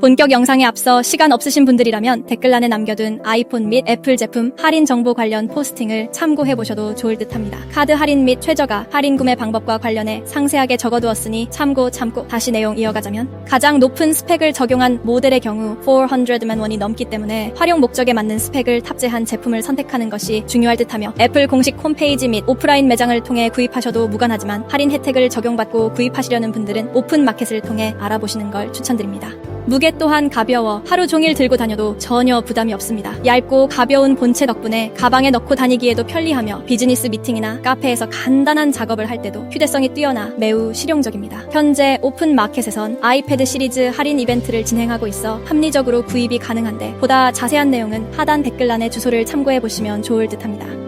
본격 영상에 앞서 시간 없으신 분들이라면 댓글란에 남겨둔 아이폰 및 애플 제품 할인 정보 관련 포스팅을 참고해 보셔도 좋을 듯 합니다. 카드 할인 및 최저가, 할인 구매 방법과 관련해 상세하게 적어두었으니 참고 참고 다시 내용 이어가자면 가장 높은 스펙을 적용한 모델의 경우 400만 원이 넘기 때문에 활용 목적에 맞는 스펙을 탑재한 제품을 선택하는 것이 중요할 듯하며 애플 공식 홈페이지 및 오프라인 매장을 통해 구입하셔도 무관하지만 할인 혜택을 적용받고 구입하시려는 분들은 오픈 마켓을 통해 알아보시는 걸 추천드립니다. 무게 또한 가벼워 하루 종일 들고 다녀도 전혀 부담이 없습니다. 얇고 가벼운 본체 덕분에 가방에 넣고 다니기에도 편리하며 비즈니스 미팅이나 카페에서 간단한 작업을 할 때도 휴대성이 뛰어나 매우 실용적입니다. 현재 오픈 마켓에선 아이패드 시리즈 할인 이벤트를 진행하고 있어 합리적으로 구입이 가능한데 보다 자세한 내용은 하단 댓글란의 주소를 참고해 보시면 좋을 듯합니다.